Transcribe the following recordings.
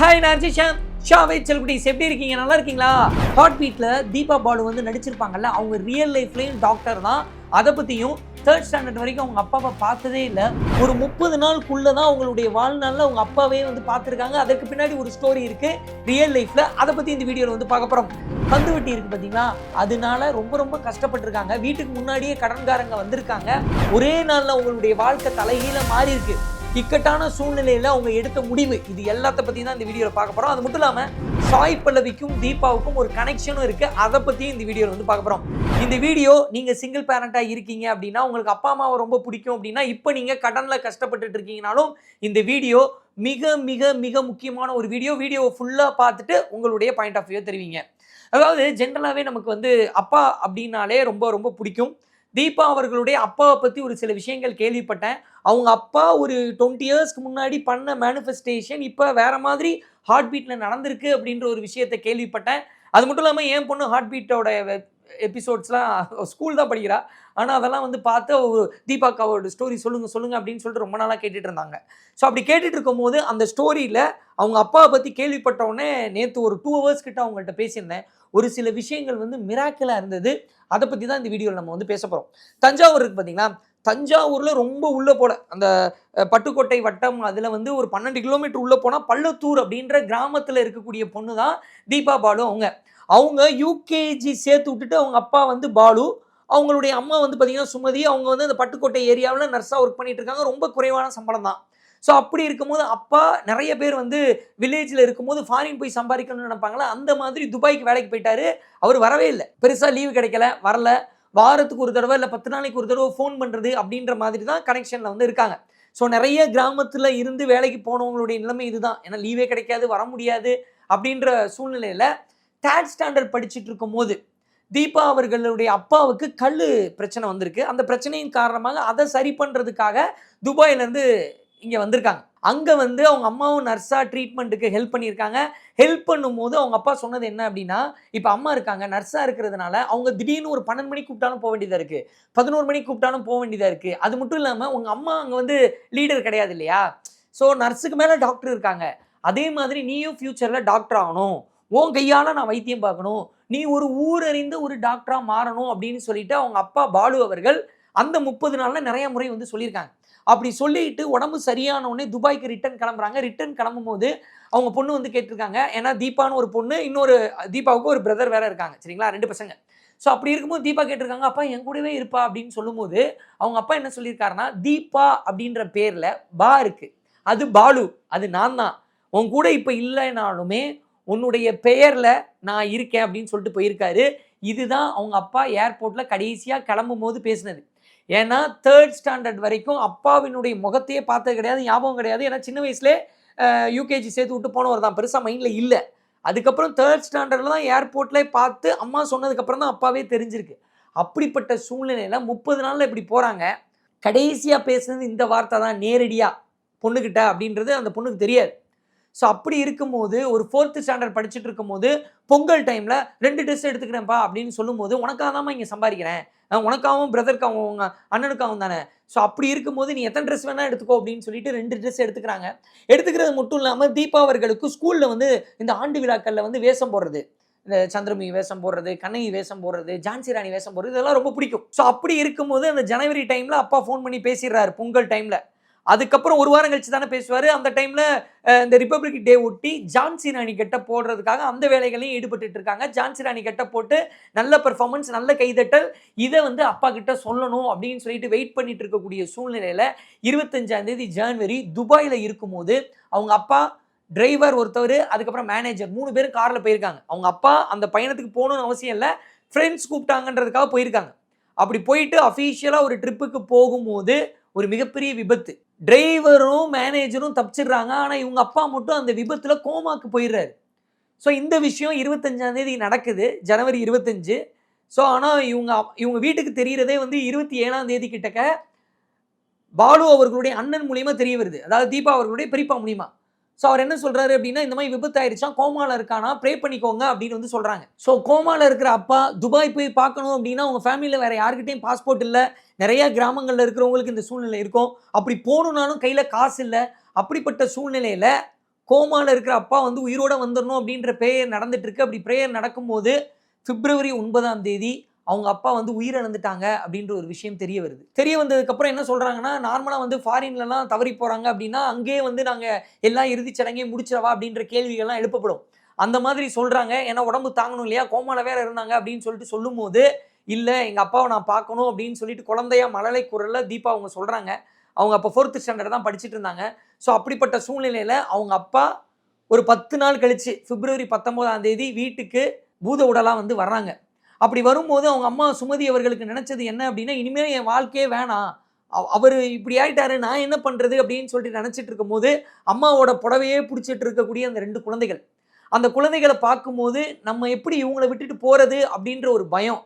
Hi நான் ஷாம் ஷாவே செல்குட்டிஸ் எப்படி இருக்கீங்க? நல்லா இருக்கீங்களா? ஹாட் பீட்டில் தீபா பாலு வந்து நடிச்சிருப்பாங்கல்ல அவங்க ரியல் லைஃப்லேயும் டாக்டர் தான். அதை பற்றியும் தேர்ட் ஸ்டாண்டர்ட் வரைக்கும் அவங்க அப்பாவை பார்த்ததே இல்லை. ஒரு முப்பது நாளுக்குள்ளே தான் அவங்களுடைய வாழ்நாளில் அவங்க அப்பாவே வந்து பார்த்துருக்காங்க. அதற்கு பின்னாடி ஒரு ஸ்டோரி இருக்குது ரியல் லைஃப்பில் அதை பற்றி இந்த வீடியோவில் வந்து பார்க்க போகிறோம் பந்து வட்டி இருக்குது பார்த்தீங்களா அதனால ரொம்ப ரொம்ப கஷ்டப்பட்டிருக்காங்க. வீட்டுக்கு முன்னாடியே கடன்காரங்க வந்திருக்காங்க. ஒரே நாளில் அவங்களுடைய வாழ்க்கை தலைகீழ மாறி இருக்குது இக்கட்டான சூழ்நிலையில் அவங்க எடுத்த முடிவு. இது எல்லாத்த பற்றி தான் இந்த வீடியோவில் பார்க்க போகிறோம் அது மட்டும் இல்லாமல் சாய் பல்லவிக்கும் தீபாவுக்கும் ஒரு கனெக்ஷனும் இருக்குது அதை பற்றியும் இந்த வீடியோவில் வந்து பார்க்க போகிறோம் இந்த வீடியோ நீங்கள் சிங்கிள் பேரண்ட்டாக இருக்கீங்க அப்படின்னா உங்களுக்கு அப்பா அம்மாவை ரொம்ப பிடிக்கும் அப்படின்னா இப்போ நீங்கள் கடனில் கஷ்டப்பட்டுட்டு இருக்கீங்கனாலும் இந்த வீடியோ மிக மிக மிக முக்கியமான ஒரு வீடியோ வீடியோவை ஃபுல்லாக பார்த்துட்டு உங்களுடைய பாயிண்ட் ஆஃப் வியூ தெரிவிங்க. அதாவது ஜென்ரலாகவே நமக்கு வந்து அப்பா அப்படின்னாலே ரொம்ப ரொம்ப பிடிக்கும். தீபா அவர்களுடைய அப்பாவை பற்றி ஒரு சில விஷயங்கள் கேள்விப்பட்டேன். அவங்க அப்பா ஒரு டுவெண்ட்டி இயர்ஸ்க்கு முன்னாடி பண்ண மேனிஃபெஸ்டேஷன் இப்போ வேற மாதிரி ஹார்ட் பீட்டில் நடந்திருக்கு அப்படின்ற ஒரு விஷயத்தை கேள்விப்பட்டேன். அது மட்டும் இல்லாமல் என் பொண்ணு ஹார்ட் பீட்டோட எபிசோட்ஸ்லாம் ஸ்கூல் தான் படிக்கிறா. ஆனால் அதெல்லாம் வந்து பார்த்து ஒரு தீபாக்காவோட ஸ்டோரி சொல்லுங்கள் சொல்லுங்கள் அப்படின்னு சொல்லிட்டு ரொம்ப நாளாக கேட்டுட்டு இருந்தாங்க. ஸோ அப்படி கேட்டுட்டு இருக்கும்போது அந்த ஸ்டோரியில் அவங்க அப்பாவை பற்றி கேள்விப்பட்ட உடனே நேற்று ஒரு டூ ஹவர்ஸ் கிட்ட அவங்கள்ட்ட பேசியிருந்தேன். ஒரு சில விஷயங்கள் வந்து மிராக்கலாக இருந்தது. அதை பற்றி தான் இந்த வீடியோவில் நம்ம வந்து பேச போகிறோம் தஞ்சாவூர் இருக்கு பார்த்தீங்களா தஞ்சாவூரில் ரொம்ப உள்ளே போல. அந்த பட்டுக்கோட்டை வட்டம் அதில் வந்து ஒரு பன்னெண்டு கிலோமீட்டர் உள்ளே போனால் பள்ளத்தூர் அப்படின்ற கிராமத்தில் இருக்கக்கூடிய பொண்ணு தான் தீபா பாலு அவங்க. அவங்க யூகேஜி சேர்த்து விட்டுட்டு அவங்க அப்பா வந்து பாலு. அவங்களுடைய அம்மா வந்து பார்த்திங்கன்னா சுமதி. அவங்க வந்து அந்த பட்டுக்கோட்டை ஏரியாவில் நர்ஸாக ஒர்க் பண்ணிகிட்டு இருக்காங்க. ரொம்ப குறைவான சம்பளம் தான். ஸோ அப்படி இருக்கும்போது அப்பா நிறைய பேர் வந்து வில்லேஜில் இருக்கும்போது ஃபாரின் போய் சம்பாதிக்கணும்னு நினைப்பாங்களா? அந்த மாதிரி துபாய்க்கு வேலைக்கு போயிட்டாரு. அவர் வரவே இல்லை. பெருசாக லீவு கிடைக்கல வரல. வாரத்துக்கு ஒரு தடவை இல்லை பத்து நாளைக்கு ஒரு தடவை ஃபோன் பண்ணுறது அப்படின்ற மாதிரி தான் கனெக்ஷனில் வந்து இருக்காங்க. ஸோ நிறைய கிராமத்தில் இருந்து வேலைக்கு போனவங்களுடைய நிலைமை இதுதான். ஏன்னா லீவே கிடைக்காது வர முடியாது அப்படின்ற சூழ்நிலையில் தேர்ட் ஸ்டாண்டர்ட் படிச்சுட்டு இருக்கும்போது தீபா அவர்களுடைய அப்பாவுக்கு கல் பிரச்சனை வந்திருக்கு. அந்த பிரச்சனையின் காரணமாக அதை சரி பண்ணுறதுக்காக துபாயிலேருந்து இங்கே வந்திருக்காங்க. அங்கே வந்து அவங்க அம்மாவும் நர்ஸாக ட்ரீட்மெண்ட்டுக்கு ஹெல்ப் பண்ணியிருக்காங்க. ஹெல்ப் பண்ணும்போது அவங்க அப்பா சொன்னது என்ன அப்படின்னா இப்போ அம்மா இருக்காங்க நர்ஸாக இருக்கிறதுனால அவங்க திடீர்னு ஒரு பன்னெண்டு மணிக்கு கூப்பிட்டாலும் போக வேண்டியதாக இருக்குது பதினோரு மணிக்கு கூப்பிட்டாலும் போக வேண்டியதாக இருக்குது அது மட்டும் இல்லாமல் உங்கள் அம்மா அங்கே வந்து லீடர் கிடையாது இல்லையா? ஸோ நர்ஸுக்கு மேலே டாக்டர் இருக்காங்க. அதே மாதிரி நீயும் ஃப்யூச்சரில் டாக்டர் ஆகணும். உன் கையால் நான் வைத்தியம் பார்க்கணும். நீ ஒரு ஊரறிந்த ஒரு டாக்டராக மாறணும் அப்படின்னு சொல்லிட்டு அவங்க அப்பா பாலு அவர்கள் அந்த முப்பது நாளில் நிறைய முறை வந்து சொல்லியிருக்காங்க. அப்படி சொல்லிட்டு உடம்பு சரியான உடனே துபாய்க்கு ரிட்டர்ன் கிளம்புறாங்க. ரிட்டர்ன் கிளம்பும் போது அவங்க பொண்ணு வந்து கேட்டிருக்காங்க. ஏன்னா தீபான்னு ஒரு பொண்ணு இன்னொரு தீபாவுக்கு ஒரு பிரதர் வேற இருக்காங்க. சரிங்களா? ரெண்டு பசங்க. ஸோ அப்படி இருக்கும்போது தீபா கேட்டிருக்காங்க அப்பா என் கூடவே இருப்பா அப்படின்னு சொல்லும்போது அவங்க அப்பா என்ன சொல்லியிருக்காருன்னா தீபா அப்படின்ற பேரில் பா இருக்கு. அது பாலு அது நான் தான். உன் கூட இப்போ இல்லைனாலுமே உன்னுடைய பெயரில் நான் இருக்கேன் அப்படின்னு சொல்லிட்டு போயிருக்காரு. இதுதான் அவங்க அப்பா ஏர்போர்ட்டில் கடைசியாக கிளம்பும் போது பேசினது. ஏன்னா தேர்ட் ஸ்டாண்டர்ட் வரைக்கும் அப்பாவினுடைய முகத்தையே பார்த்தது கிடையாது ஞாபகம் கிடையாது. ஏன்னா சின்ன வயசுலேயே யூகேஜி சேர்த்து விட்டு போனவர் தான். பெருசாக மைண்டில் இல்லை. அதுக்கப்புறம் தேர்ட் ஸ்டாண்டர்டில் தான் ஏர்போர்ட்லேயே பார்த்து அம்மா சொன்னதுக்கப்புறம் தான் அப்பாவே தெரிஞ்சிருக்கு. அப்படிப்பட்ட சூழ்நிலையில் முப்பது நாளில் இப்படி போகிறாங்க கடைசியாக பேசுனது இந்த வார்த்தை தான் நேரடியாக பொண்ணுக்கிட்ட அப்படின்றது அந்த பொண்ணுக்கு தெரியாது. ஸோ அப்படி இருக்கும்போது ஒரு ஃபோர்த்து ஸ்டாண்டர்ட் படிச்சுட்டு இருக்கும்போது பொங்கல் டைமில் ரெண்டு ட்ரெஸ் எடுத்துக்கிறேன்ப்பா அப்படின்னு சொல்லும்போது உனக்காக தான் இங்கே சம்பாதிக்கிறேன். உனக்காகவும் பிரதருக்காகவும் உங்கள் அண்ணனுக்காகவும் தானே. ஸோ அப்படி இருக்கும்போது நீ எத்தனை ட்ரெஸ் வேணால் எடுத்துக்கோ அப்படின்னு சொல்லிட்டு ரெண்டு ட்ரெஸ் எடுத்துக்கிறாங்க. எடுத்துக்கிறது மட்டும் இல்லாமல் தீபாவர்களுக்கு ஸ்கூலில் வந்து இந்த ஆண்டு விழாக்களில் வந்து வேஷம் போடுறது. இந்த சந்திரமுகி வேஷம் போடுறது கண்ணகி வேஷம் போடுறது ஜான்சி ராணி வேஷம் போடுறது இதெல்லாம் ரொம்ப பிடிக்கும். ஸோ அப்படி இருக்கும்போது அந்த ஜனவரி டைமில் அப்பா ஃபோன் பண்ணி பேசிடுறாரு பொங்கல் டைமில் அதுக்கப்புறம் ஒரு வாரம் கழிச்சு தானே பேசுவார். அந்த டைமில் இந்த ரிப்பப்ளிக் டே ஒட்டி ஜான்சி ராணி கெட்ட போடுறதுக்காக அந்த வேலைகளையும் ஈடுபட்டு இருக்காங்க. ஜான்சி ராணி கெட்ட போட்டு நல்ல பெர்ஃபார்மன்ஸ் நல்ல கைதட்டல் இதை வந்து அப்பா கிட்ட சொல்லணும் அப்படின்னு சொல்லிட்டு வெயிட் பண்ணிட்டு இருக்கக்கூடிய சூழ்நிலையில் இருபத்தஞ்சாம் தேதி ஜான்வரி துபாயில் இருக்கும்போது அவங்க அப்பா டிரைவர் ஒருத்தவர் அதுக்கப்புறம் மேனேஜர் மூணு பேரும் காரில் போயிருக்காங்க. அவங்க அப்பா அந்த பயணத்துக்கு போகணும்னு அவசியம் இல்லை ஃப்ரெண்ட்ஸ் கூப்பிட்டாங்கன்றதுக்காக போயிருக்காங்க. அப்படி போயிட்டு அஃபீஷியலாக ஒரு ட்ரிப்புக்கு போகும்போது ஒரு மிகப்பெரிய விபத்து. டிரைவரும் மேனேஜரும் தப்பிச்சிடுறாங்க. ஆனால் இவங்க அப்பா மட்டும் அந்த விபத்தில் கோமாக்கு போயிடுறாரு. ஸோ இந்த விஷயம் இருபத்தஞ்சாந்தேதி நடக்குது. ஜனவரி இருபத்தஞ்சு. ஸோ ஆனால் இவங்க அப்- இவங்க வீட்டுக்கு தெரிகிறதே வந்து இருபத்தி ஏழாம் தேதி கிட்டக்க பாலு அவர்களுடைய அண்ணன் மூலியமாக தெரிய வருது. அதாவது தீபா அவர்களுடைய பெரியப்பா மூலியமாக ஸோ அவர் என்ன சொல்கிறாரு அப்படின்னா இந்த மாதிரி விபத்து ஆயிடுச்சா கோமாவில் இருக்கானா ப்ரே பண்ணிக்கோங்க அப்படின்னு வந்து சொல்கிறாங்க ஸோ கோமாவில் இருக்கிற அப்பா துபாய் போய் பார்க்கணும் அப்படின்னா உங்கள் ஃபேமிலியில் வேறு யாருக்கிட்டையும் பாஸ்போர்ட் இல்லை. நிறைய கிராமங்களில் இருக்கிறவங்களுக்கு இந்த சூழ்நிலை இருக்கும். அப்படி போகணுன்னாலும் கையில் காசு இல்லை. அப்படிப்பட்ட சூழ்நிலையில் கோமாவில் இருக்கிற அப்பா வந்து உயிரோடு வந்துடணும் அப்படின்ற ப்ரேயர் நடந்துட்டுருக்கு அப்படி ப்ரேயர் நடக்கும்போது பிப்ரவரி ஒன்பதாம் தேதி அவங்க அப்பா வந்து உயிரிழந்துட்டாங்க அப்படின்ற ஒரு விஷயம் தெரிய வருது. தெரிய வந்ததுக்கப்புறம் என்ன சொல்கிறாங்கன்னா நார்மலாக வந்து ஃபாரின்லலாம் தவறி போகிறாங்க அப்படின்னா அங்கேயே வந்து நாங்கள் எல்லா இறுதிச் சடங்கையும் முடிச்சிடவா? அப்படின்ற கேள்விகள்லாம் எழுப்பப்படும். அந்த மாதிரி சொல்கிறாங்க ஏன்னா உடம்பு தாங்கணும் இல்லையா? கோமால வேற இருந்தாங்க அப்படின்னு சொல்லிட்டு சொல்லும்போது இல்லை எங்கள் அப்பாவை நான் பார்க்கணும் அப்படின்னு சொல்லிட்டு குழந்தையா மழலை குரலில் தீபா அவங்க சொல்கிறாங்க அவங்க அப்போ ஃபோர்த்து ஸ்டாண்டர்ட் தான் படிச்சுட்டு இருந்தாங்க. ஸோ அப்படிப்பட்ட சூழ்நிலையில் அவங்க அப்பா ஒரு பத்து நாள் கழிச்சு பிப்ரவரி பத்தொம்போதாம் தேதி வீட்டுக்கு பூத உடலாக வந்து வர்றாங்க. அப்படி வரும்போது அவங்க அம்மா சுமதி அவர்களுக்கு நினச்சது என்ன அப்படின்னா இனிமேல் என் வாழ்க்கையே வேணாம். அவர் இப்படி ஆயிட்டாரு நான் என்ன பண்ணுறது அப்படின்னு சொல்லிட்டு நினச்சிட்டு இருக்கும்போது அம்மாவோட புடவையே பிடிச்சிட்டு இருக்கக்கூடிய அந்த ரெண்டு குழந்தைகள். அந்த குழந்தைகளை பார்க்கும்போது நம்ம எப்படி இவங்களை விட்டுட்டு போகிறது அப்படின்ற ஒரு பயம்.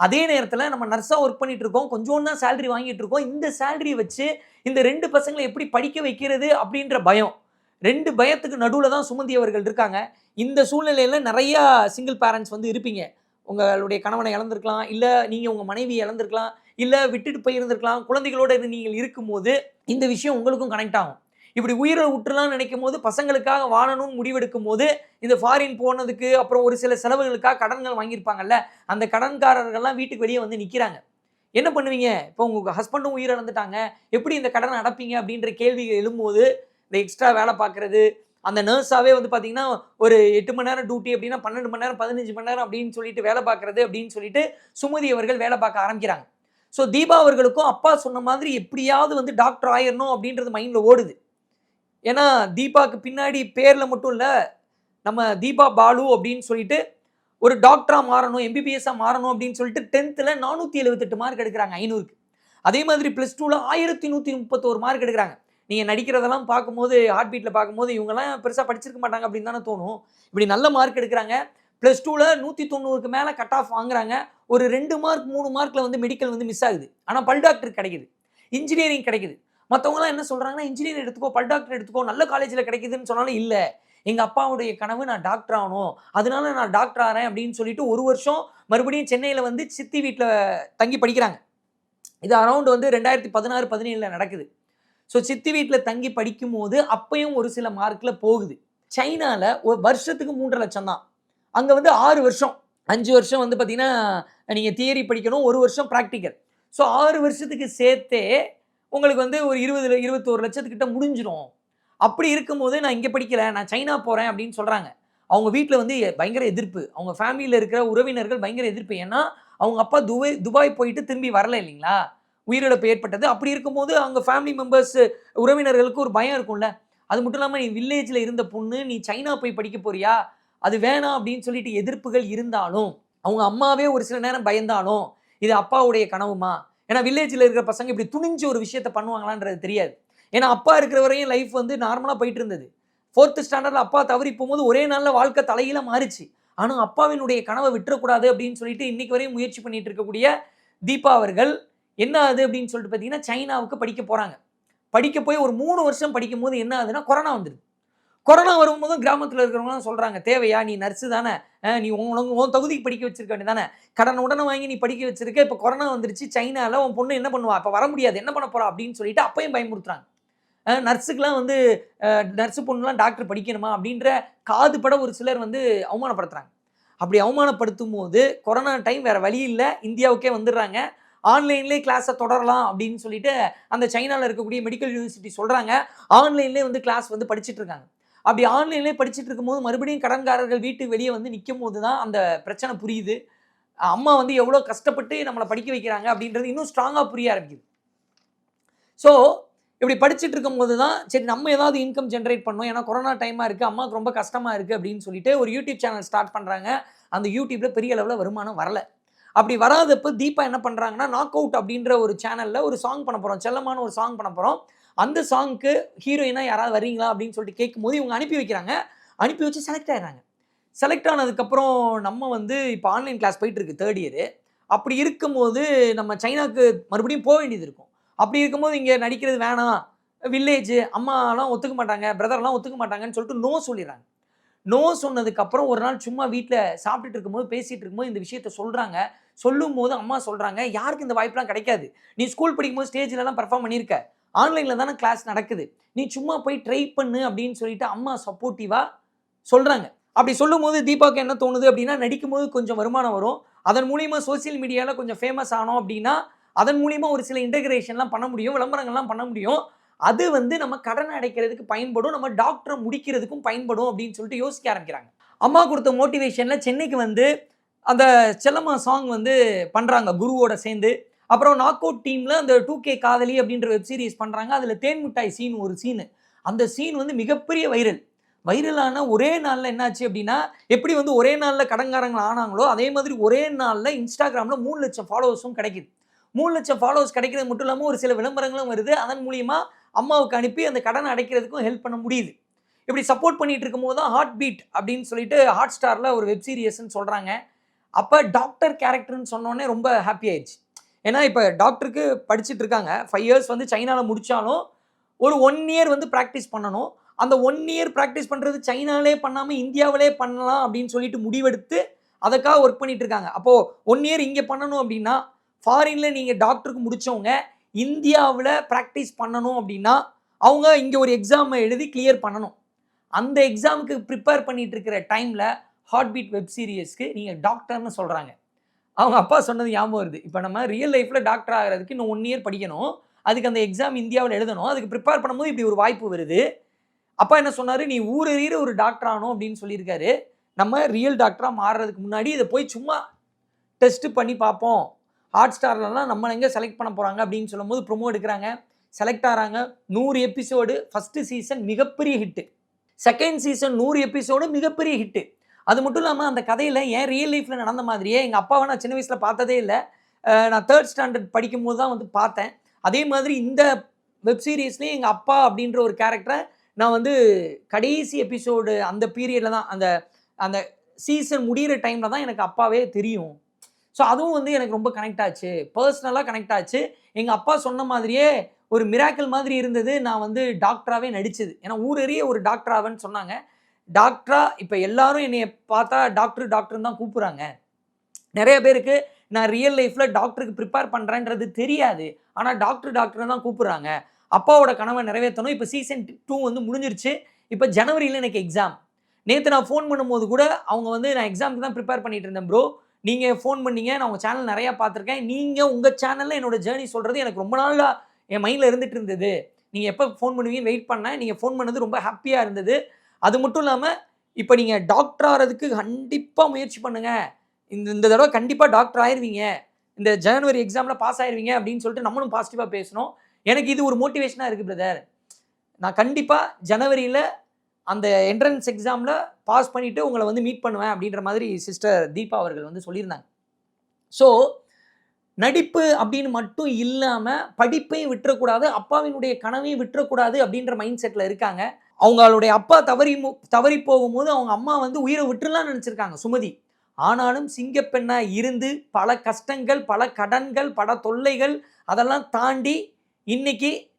அதே நேரத்தில் நம்ம நர்ஸாக ஒர்க் பண்ணிட்டு இருக்கோம் கொஞ்சோண்டு தான் சேலரி வாங்கிட்டு இருக்கோம். இந்த சேலரி வச்சு இந்த ரெண்டு பசங்களை எப்படி படிக்க வைக்கிறது அப்படின்ற பயம். ரெண்டு பயத்துக்கு நடுவில் தான் சுமந்தி அவர்கள் இருக்காங்க. இந்த சூழ்நிலையில் நிறையா சிங்கிள் பேரண்ட்ஸ் வந்து இருப்பீங்க. உங்களுடைய கணவனை இழந்திருக்கலாம் இல்லை நீங்கள் உங்கள் மனைவி இழந்திருக்கலாம் இல்லை விட்டுட்டு போயிருந்திருக்கலாம் குழந்தைகளோட நீங்கள் இருக்கும்போது இந்த விஷயம் உங்களுக்கும் கனெக்ட் ஆகும். இப்படி உயிரை விட்டுலாம் நினைக்கும் போது பசங்களுக்காக வாழணும்னு முடிவெடுக்கும் போது இந்த ஃபாரின் போனதுக்கு அப்புறம் ஒரு சில செலவுகளுக்காக கடன்கள் வாங்கியிருப்பாங்கல்ல அந்த கடன்காரர்கள்லாம் வீட்டுக்கு வெளியே வந்து நிற்கிறாங்க என்ன பண்ணுவீங்க? இப்போ உங்கள் ஹஸ்பண்டும் உயிரிழந்துட்டாங்க. எப்படி இந்த கடனை அடைப்பீங்க அப்படின்ற கேள்விகள் எழும்போது இந்த எக்ஸ்ட்ரா வேலை பார்க்குறது அந்த நர்ஸாகவே வந்து பார்த்தீங்கன்னா ஒரு எட்டு மணி நேரம் டியூட்டி அப்படின்னா பன்னெண்டு மணி நேரம் பதினஞ்சு மணி நேரம் அப்படின்னு சொல்லிட்டு வேலை பார்க்குறது அப்படின்னு சொல்லிட்டு சுமதி அவர்கள் வேலை பார்க்க ஆரம்பிக்கிறாங்க. ஸோ தீபா அவர்களுக்கும் அப்பா சொன்ன மாதிரி எப்படியாவது வந்து டாக்டர் ஆயிடணும் அப்படின்றது மைண்டில் ஓடுது. ஏன்னா தீபாவுக்கு பின்னாடி பேரில் மட்டும் இல்லை நம்ம தீபா பாலு அப்படின்னு சொல்லிட்டு ஒரு டாக்டராக மாறணும் எம்பிபிஎஸ்ஸாக மாறணும் அப்படின்னு சொல்லிட்டு டென்த்தில் நானூற்றி எழுபத்தெட்டு மார்க் எடுக்கிறாங்க ஐநூறுக்கு. அதே மாதிரி ப்ளஸ் டூவில் ஆயிரத்தி நூற்றி முப்பத்தோரு மார்க் எடுக்கிறாங்க. நீங்கள் நடிக்கிறதெல்லாம் பார்க்கும்போது ஹார்ட் பீட்டில் பார்க்கும்போது இவங்கெல்லாம் பெருசாக படிச்சிருக்க மாட்டாங்க அப்படின்னு தானே தோணும். இப்படி நல்ல மார்க் எடுக்கிறாங்க. ப்ளஸ் டூவில் நூற்றி தொண்ணூறுக்கு மேலே கட் ஆஃப் வாங்குறாங்க. ஒரு ரெண்டு மார்க் மூணு மார்க்கில் வந்து மெடிக்கல் வந்து மிஸ் ஆகுது. ஆனால் பல் டாக்டர் கிடைக்குது. இன்ஜினியரிங் கிடைக்குது. மற்றவங்களாம் என்ன சொல்கிறாங்கன்னா இன்ஜினியர் எடுத்துக்கோ பல் டாக்டர் எடுத்துக்கோ நல்ல காலேஜில் கிடைக்குதுன்னு சொன்னாலும் இல்லை. எங்கள் அப்பாவுடைய கனவு நான் டாக்டர் ஆகணும். அதனால நான் டாக்டர் ஆகிறேன் அப்படின்னு சொல்லிட்டு ஒரு வருஷம் மறுபடியும் சென்னையில் வந்து சித்தி வீட்டில் தங்கி படிக்கிறாங்க. இது அரௌண்ட் வந்து ரெண்டாயிரத்தி பதினாறு பதினேழில் நடக்குது. ஸோ சித்தி வீட்டில் தங்கி படிக்கும் போது அப்பையும் ஒரு சில மார்க்கில் போகுது. சைனாவில் ஒரு வருஷத்துக்கு மூன்றரை லட்சம் தான். அங்கே வந்து ஆறு வருஷம். அஞ்சு வருஷம் வந்து பார்த்தீங்கன்னா நீங்கள் தியரி படிக்கணும் ஒரு வருஷம் ப்ராக்டிக்கல் ஸோ ஆறு வருஷத்துக்கு சேர்த்தே உங்களுக்கு வந்து ஒரு இருபது இருபத்தோரு லட்சத்துக்கிட்ட முடிஞ்சிடும் அப்படி இருக்கும்போது நான் இங்கே படிக்கல நான் சைனா போகிறேன் அப்படின்னு சொல்கிறாங்க அவங்க வீட்டில் வந்து பயங்கர எதிர்ப்பு. அவங்க ஃபேமிலியில் இருக்கிற உறவினர்கள் பயங்கர எதிர்ப்பு. ஏன்னா அவங்க அப்பா துபாய் துபாய் போயிட்டு திரும்பி வரல இல்லைங்களா? உயிரிழப்பு ஏற்பட்டது. அப்படி இருக்கும்போது அவங்க ஃபேமிலி மெம்பர்ஸ் உறவினர்களுக்கு ஒரு பயம் இருக்கும்ல. அது மட்டும் இல்லாமல் நீ வில்லேஜில் இருந்த பொண்ணு நீ சைனா போய் படிக்க போறியா? அது வேணாம் அப்படின்னு சொல்லிட்டு எதிர்ப்புகள் இருந்தாலும் அவங்க அம்மாவே ஒரு சில நேரம் பயந்தாலும் இது அப்பாவுடைய கனவுமா? ஏன்னா வில்லேஜில் இருக்கிற பசங்க இப்படி துணிஞ்சு ஒரு விஷயத்த பண்ணுவாங்களான்றது தெரியாது. ஏன்னா அப்பா இருக்கிற வரையும் லைஃப் வந்து நார்மலாக போயிட்டு இருந்தது. ஃபோர்த்து ஸ்டாண்டர்டில் அப்பா தவறி போகும்போது ஒரே நாளில் வாழ்க்கை தலையில மாறிச்சு. ஆனால் அப்பாவினுடைய கனவை விட்டுறக்கூடாது அப்படின்னு சொல்லிட்டு இன்னைக்கு வரையும் முயற்சி பண்ணிட்டு இருக்கக்கூடிய தீபா அவர்கள் என்ன ஆகுது அப்படின்னு சொல்லிட்டு பார்த்தீங்கன்னா சைனாவுக்கு படிக்க போகிறாங்க படிக்க போய் ஒரு மூணு வருஷம் படிக்கும் போது என்ன ஆகுதுன்னா கொரோனா வந்துடுது கொரோனா வரும்போது கிராமத்தில் இருக்கிறவங்களாம் சொல்கிறாங்க தேவையா? நீ நர்ஸு தானே. நீ உனக்கு உன் தகுதிக்கு படிக்க வச்சிருக்க வேண்டியதானே கடன் உடனே வாங்கி நீ படிக்க வச்சிருக்க. இப்போ கொரோனா வந்துருச்சு. சைனாவில் உன் பொண்ணு என்ன பண்ணுவா? அப்போ வர முடியாது. என்ன பண்ண போகிறா அப்படின்னு சொல்லிட்டு அப்பையும் பயமுறுத்துறாங்க. நர்ஸுக்கெலாம் வந்து நர்ஸு பொண்ணுலாம் டாக்டர் படிக்கணுமா அப்படின்ற காது பட ஒரு சிலர் வந்து அவமானப்படுத்துகிறாங்க அப்படி அவமானப்படுத்தும் போது கொரோனா டைம் வேறு வழி இல்லை. இந்தியாவுக்கே வந்துடுறாங்க. ஆன்லைன்லேயே கிளாஸை தொடரலாம் அப்படின்னு சொல்லிட்டு அந்த சைனாவில் இருக்கக்கூடிய மெடிக்கல் யூனிவர்சிட்டி சொல்கிறாங்க ஆன்லைன்லேயே வந்து கிளாஸ் வந்து படிச்சுட்டு இருக்காங்க. அப்படி ஆன்லைன்லேயே படிச்சுட்டு இருக்கும்போது மறுபடியும் கடன்காரர்கள் வீட்டுக்கு வெளியே வந்து நிற்கும் போது தான் அந்த பிரச்சனை புரியுது. அம்மா வந்து எவ்வளோ கஷ்டப்பட்டு நம்மளை படிக்க வைக்கிறாங்க அப்படின்றது இன்னும் ஸ்ட்ராங்காக புரிய ஆரம்பிக்குது. ஸோ இப்படி படிச்சுட்டு இருக்கும்போது தான் சரி நம்ம ஏதாவது இன்கம் ஜென்ரேட் பண்ணோம். ஏன்னா கொரோனா டைமாக இருக்குது அம்மாவுக்கு ரொம்ப கஷ்டமாக இருக்குது அப்படின்னு சொல்லிட்டு ஒரு யூடியூப் சேனல் ஸ்டார்ட் பண்ணுறாங்க அந்த யூடியூப்பில் பெரிய அளவில் வருமானம் வரல. அப்படி வராதப்போ தீபா என்ன பண்ணுறாங்கன்னா நாக் அவுட் அப்படின்ற ஒரு சேனலில் ஒரு சாங் பண்ண போகிறோம் செல்லமான ஒரு சாங் பண்ண போகிறோம் அந்த சாங்க்கு ஹீரோயினாக யாராவது வரீங்களா அப்படின்னு சொல்லிட்டு கேட்கும்போது இவங்க அனுப்பி வைக்கிறாங்க. அனுப்பி வச்சு செலக்ட் ஆகிறாங்க செலக்ட் ஆனதுக்கப்புறம் நம்ம வந்து இப்போ ஆன்லைன் கிளாஸ் போயிட்டு இருக்கு தேர்ட் இயரு அப்படி இருக்கும்போது நம்ம சைனாக்கு மறுபடியும் போக வேண்டியது இருக்கும். அப்படி இருக்கும்போது இங்கே நடிக்கிறது வேணாம். வில்லேஜ் அம்மாலாம் ஒத்துக்க மாட்டாங்க பிரதர்லாம் ஒத்துக்க மாட்டாங்கன்னு சொல்லிட்டு நோ சொல்லிடுறாங்க. நோ சொன்னதுக்கப்புறம் ஒரு நாள் சும்மா வீட்டில் சாப்பிட்டுட்டு இருக்கும்போது பேசிகிட்டு இருக்கும்போது இந்த விஷயத்த சொல்கிறாங்க சொல்லும் போது அம்மா சொல்கிறாங்க யாருக்கு இந்த வாய்ப்புலாம் கிடைக்காது? நீ ஸ்கூல் படிக்கும்போது ஸ்டேஜ்லலாம் பர்ஃபார்ம் பண்ணியிருக்க. ஆன்லைனில் தானே கிளாஸ் நடக்குது. நீ சும்மா போய் ட்ரை பண்ணு அப்படின்னு சொல்லிட்டு அம்மா சப்போர்ட்டிவாக சொல்கிறாங்க அப்படி சொல்லும் போது தீபாவுக்கு என்ன தோணுது அப்படின்னா நடிக்கும்போது கொஞ்சம் வருமானம் வரும். அதன் மூலியமாக சோஷியல் மீடியாவில் கொஞ்சம் ஃபேமஸ் ஆனோம் அப்படின்னா அதன் மூலியமாக ஒரு சில இன்டகிரேஷன்லாம் பண்ண முடியும் விளம்பரங்கள்லாம் பண்ண முடியும். அது வந்து நம்ம கடன் அடைக்கிறதுக்கு பயன்படும் நம்ம டாக்டரை முடிக்கிறதுக்கும் பயன்படும் அப்படின்னு சொல்லிட்டு யோசிக்க ஆரம்பிக்கிறாங்க. அம்மா கொடுத்த மோட்டிவேஷனில் சென்னைக்கு வந்து அந்த செல்லம்மா சாங் வந்து பண்ணுறாங்க குருவோட சேர்ந்து. அப்புறம் நாக் அவுட் டீமில் அந்த டூ கே காதலி அப்படின்ற வெப் சீரிஸ் பண்ணுறாங்க அதில் தேன் மிட்டாய் சீன் ஒரு சீனு அந்த சீன் வந்து மிகப்பெரிய வைரல் வைரலான ஒரே நாளில் என்னாச்சு அப்படின்னா எப்படி வந்து ஒரே நாளில் கடங்காரங்கள் ஆனாங்களோ அதே மாதிரி ஒரே நாளில் இன்ஸ்டாகிராமில் மூணு லட்சம் ஃபாலோவர்ஸும் கிடைக்குது. மூணு லட்சம் ஃபாலோவர்ஸ் கிடைக்கிறது மட்டும் இல்லாமல் ஒரு சில விளம்பரங்களும் வருது. அதன் மூலியமாக அம்மாவுக்கு அனுப்பி அந்த கடனை அடைக்கிறதுக்கும் ஹெல்ப் பண்ண முடியுது. இப்படி சப்போர்ட் பண்ணிட்டு இருக்கும்போது தான் ஹார்ட் பீட் அப்படின்னு சொல்லிட்டு ஹாட் ஸ்டாரில் ஒரு வெப் சீரியஸ்ன்னு சொல்கிறாங்க அப்போ டாக்டர் கேரக்டர்னு சொன்னோடனே ரொம்ப ஹாப்பி ஆயிடுச்சு. ஏன்னா இப்போ டாக்டருக்கு படிச்சுட்டு இருக்காங்க. ஃபைவ் இயர்ஸ் வந்து சைனாவில் முடித்தாலும் ஒரு ஒன் இயர் வந்து ப்ராக்டிஸ் பண்ணணும். அந்த ஒன் இயர் ப்ராக்டிஸ் பண்ணுறது சைனாலே பண்ணாமல் இந்தியாவிலே பண்ணலாம் அப்படின்னு சொல்லிட்டு முடிவெடுத்து அதுக்காக ஒர்க் பண்ணிட்டு இருக்காங்க. அப்போது ஒன் இயர் இங்கே பண்ணணும் அப்படின்னா ஃபாரினில் நீங்கள் டாக்டருக்கு முடித்தவங்க இந்தியாவில் ப்ராக்டிஸ் பண்ணணும் அப்படின்னா அவங்க இங்கே ஒரு எக்ஸாமை எழுதி கிளியர் பண்ணணும். அந்த எக்ஸாமுக்கு ப்ரிப்பேர் பண்ணிகிட்ருக்கிற இருக்கிற டைமில் ஹார்ட் பீட் வெப் சீரியஸ்க்கு நீங்கள் டாக்டர்னு சொல்கிறாங்க அவங்க அப்பா சொன்னது ஞாபகம் வருது. இப்போ நம்ம ரியல் லைஃப்பில் டாக்டர் ஆகிறதுக்கு இன்னும் ஒன் இயர் படிக்கணும். அதுக்கு அந்த எக்ஸாம் இந்தியாவில் எழுதணும். அதுக்கு ப்ரிப்பேர் பண்ணும்போது இப்படி ஒரு வாய்ப்பு வருது. அப்பா என்ன சொன்னார்? நீ ஊரறிகிற ஒரு டாக்டர் ஆகணும் அப்படின்னு சொல்லியிருக்காரு. நம்ம ரியல் டாக்டராக மாறுறதுக்கு முன்னாடி இதை போய் சும்மா டெஸ்ட்டு பண்ணி பார்ப்போம். ஹாட் ஸ்டார்லலாம் நம்மளை எங்கே செலக்ட் பண்ண போகிறாங்க அப்படின்னு சொல்லும்போது ப்ரொமோ எடுக்கிறாங்க. செலக்ட் ஆகிறாங்க நூறு எபிசோடு ஃபஸ்ட்டு சீசன் மிகப்பெரிய ஹிட்டு செகண்ட் சீசன் நூறு எபிசோடு மிகப்பெரிய ஹிட்டு அது மட்டும் இல்லாமல் அந்த கதையில் ஏன் ரியல் லைஃப்பில் நடந்த மாதிரியே எங்கள் அப்பாவை நான் சின்ன வயசில் பார்த்ததே இல்லை. நான் தேர்ட் ஸ்டாண்டர்ட் படிக்கும் போது தான் வந்து பார்த்தேன். அதே மாதிரி இந்த வெப்சீரிஸ்லேயும் எங்கள் அப்பா அப்படின்ற ஒரு கேரக்டரை நான் வந்து கடைசி எபிசோடு அந்த பீரியடில் தான் அந்த அந்த சீசன் முடிகிற டைமில் தான் எனக்கு அப்பாவே தெரியும். ஸோ அதுவும் வந்து எனக்கு ரொம்ப கனெக்ட் ஆச்சு. பர்சனலாக கனெக்ட் ஆச்சு. எங்கள் அப்பா சொன்ன மாதிரியே ஒரு மிராக்கல் மாதிரி இருந்தது. நான் வந்து டாக்டராகவே நடிச்சது. ஏன்னா ஊரறிய ஒரு டாக்டர் சொன்னாங்க. டாக்டரா இப்போ எல்லாரும் என்னை பார்த்தா டாக்டர் டாக்டர்னு தான் கூப்பிட்றாங்க. நிறைய பேருக்கு நான் ரியல் லைஃப்பில் டாக்டருக்கு ப்ரிப்பேர் பண்ணுறேன்றது தெரியாது. ஆனால் டாக்டர் டாக்டர் தான் கூப்பிட்றாங்க. அப்பாவோட கனவை நிறைவேற்றணும். இப்போ சீசன் டூ வந்து முடிஞ்சிருச்சு. இப்போ ஜனவரியில் எனக்கு எக்ஸாம் நேற்று நான் ஃபோன் பண்ணும்போது கூட அவங்க வந்து நான் எக்ஸாமுக்கு தான் ப்ரிப்பேர் பண்ணிகிட்டு இருந்தேன் ப்ரோ நீங்கள் ஃபோன் பண்ணீங்க நான் உங்கள் சேனல் நிறையா பார்த்துருக்கேன். நீங்கள் உங்கள் சேனலில் என்னோடய ஜேர்னி சொல்கிறது எனக்கு ரொம்ப நாளாக என் மைண்டில் இருந்துட்டு இருந்தது. நீங்கள் எப்போ ஃபோன் பண்ணுவீங்கன்னு வெயிட் பண்ணேன். நீங்கள் ஃபோன் பண்ணது ரொம்ப ஹாப்பியாக இருந்தது. அது மட்டும் இல்லாமல் இப்போ நீங்கள் டாக்டர் ஆகிறதுக்கு கண்டிப்பாக முயற்சி பண்ணுங்கள் இந்த இந்த தடவை கண்டிப்பாக டாக்டர் ஆயிடுவீங்க இந்த ஜனவரி எக்ஸாமில் பாஸ் ஆயிடுவீங்க அப்படின்னு சொல்லிட்டு நம்மளும் பாசிட்டிவாக பேசணும். எனக்கு இது ஒரு மோட்டிவேஷனாக இருக்குது பிரதர் நான் கண்டிப்பாக ஜனவரியில் அந்த என்ட்ரன்ஸ் எக்ஸாமில் பாஸ் பண்ணிவிட்டு உங்களை வந்து மீட் பண்ணுவேன் அப்படின்ற மாதிரி சிஸ்டர் தீபா அவர்கள் வந்து சொல்லியிருந்தாங்க. ஸோ நடிப்பு அப்படின்னு மட்டும் இல்லாமல் படிப்பையும் விட்டுறக்கூடாது அப்பாவினுடைய கனவையும் விட்டுறக்கூடாது அப்படின்ற மைண்ட் செட்டில் இருக்காங்க. அவங்களுடைய அப்பா தவறி மு- தவறி போகும்போது அவங்க அம்மா வந்து உயிரை விட்டுலாம் நினச்சிருக்காங்க சுமதி. ஆனாலும் சிங்கப்பெண்ணாக இருந்து பல கஷ்டங்கள் பல கடன்கள் பல தொல்லைகள் அதெல்லாம் தாண்டி இன்றைக்கி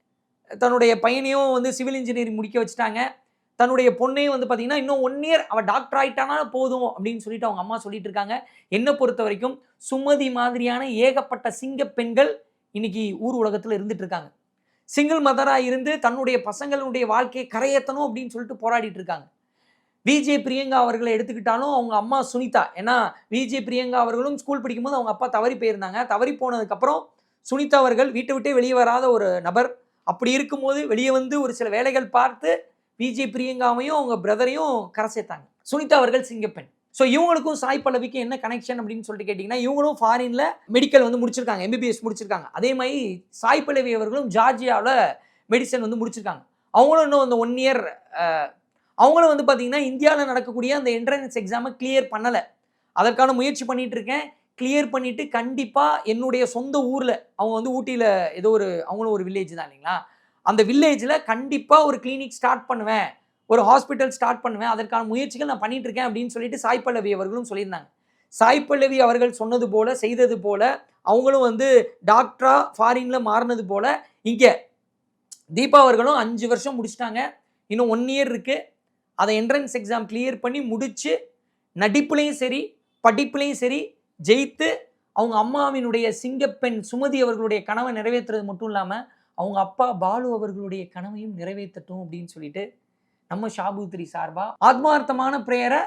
தன்னுடைய பையனையும் வந்து சிவில் இன்ஜினியரிங் முடிக்க வச்சுட்டாங்க. தன்னுடைய பொண்ணையும் வந்து பார்த்தீங்கன்னா இன்னும் ஒன் இயர் அவள் டாக்டர் ஆகிட்டானா போதும் அப்படின்னு சொல்லிட்டு அவங்க அம்மா சொல்லிட்டு இருக்காங்க. என்னை பொறுத்த வரைக்கும் சுமதி மாதிரியான ஏகப்பட்ட சிங்க பெண்கள் இன்னைக்கு ஊர் உலகத்தில் இருந்துட்டு இருக்காங்க. சிங்கிள் மதராக இருந்து தன்னுடைய பசங்களுடைய வாழ்க்கையை கரையேற்றணும் அப்படின்னு சொல்லிட்டு போராடிட்டு இருக்காங்க. விஜே பிரியங்கா அவர்களை எடுத்துக்கிட்டாலும் அவங்க அம்மா சுனிதா. ஏன்னா விஜே பிரியங்கா அவர்களும் ஸ்கூல் படிக்கும்போது அவங்க அப்பா தவறி போயிருந்தாங்க. தவறி போனதுக்கப்புறம் சுனிதா அவர்கள் வீட்டை விட்டே வெளியே வராத ஒரு நபர். அப்படி இருக்கும்போது வெளியே வந்து ஒரு சில வேலைகள் பார்த்து பிஜே பிரியங்காவையும் அவங்க பிரதரையும் கரை சேர்த்தாங்க. சுனிதா அவர்கள் சிங்கப்பெண். ஸோ இவங்களுக்கும் சாய் பல்லவிக்கும் என்ன கனெக்ஷன் அப்படின்னு சொல்லிட்டு கேட்டிங்கன்னா இவங்களும் ஃபாரினில் மெடிக்கல் வந்து முடிச்சிருக்காங்க எம்பிபிஎஸ் முடிச்சிருக்காங்க. அதே மாதிரி சாய் பல்லவி அவர்களும் ஜார்ஜியாவில் மெடிசன் வந்து முடிச்சிருக்காங்க. அவங்களும் இன்னும் அந்த ஒன் இயர் அவங்களும் வந்து பார்த்தீங்கன்னா இந்தியாவில் நடக்கக்கூடிய அந்த என்ட்ரன்ஸ் எக்ஸாமை கிளியர் பண்ணலை. அதற்கான முயற்சி பண்ணிட்டு இருக்கேன். கிளியர் பண்ணிவிட்டு கண்டிப்பாக என்னுடைய சொந்த ஊரில் அவங்க வந்து ஊட்டியில் ஏதோ ஒரு அவங்களும் ஒரு வில்லேஜ் தான் இல்லைங்களா? அந்த வில்லேஜில் கண்டிப்பாக ஒரு கிளினிக் ஸ்டார்ட் பண்ணுவேன். ஒரு ஹாஸ்பிட்டல் ஸ்டார்ட் பண்ணுவேன். அதற்கான முயற்சிகள் நான் பண்ணிட்டு இருக்கேன் அப்படின்னு சொல்லிட்டு சாய் பல்லவி அவர்களும் சொல்லியிருந்தாங்க. சாய் பல்லவி அவர்கள் சொன்னது போல செய்தது போல அவங்களும் வந்து டாக்டரா ஃபாரின்ல மாறினது போல இங்கே தீபா அவர்களும் அஞ்சு வருஷம் முடிச்சிட்டாங்க. இன்னும் ஒன் இயர் இருக்கு. அதை என்ட்ரன்ஸ் எக்ஸாம் கிளியர் பண்ணி முடிச்சு நடிப்புலையும் சரி படிப்புலையும் சரி ஜெயித்து அவங்க அம்மாவினுடைய சிங்கப்பெண் சுமதி அவர்களுடைய கனவை நிறைவேற்றுறது மட்டும் இல்லாமல் அவங்க அப்பா பாலு அவர்களுடைய கனவையும் நிறைவேற்றட்டும் அப்படின்னு சொல்லிட்டு நம்ம ஷாபுத்ரி சார்பா ஆத்மார்த்தமான ப்ரேயரை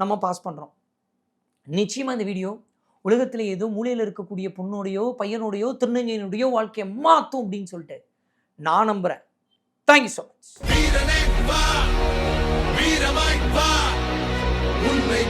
நம்ம பாஸ் பண்ணுறோம் நிச்சயமாக இந்த வீடியோ உலகத்தில் ஏதோ மூலையில் இருக்கக்கூடிய பொண்ணோடையோ பையனோடையோ திருநங்கையினுடையோ வாழ்க்கையை மாற்றும் அப்படின்னு சொல்லிட்டு நான் நம்புகிறேன் தேங்க்யூ ஸோ மச் வீரனே வா வீரமாய் வா உன்னை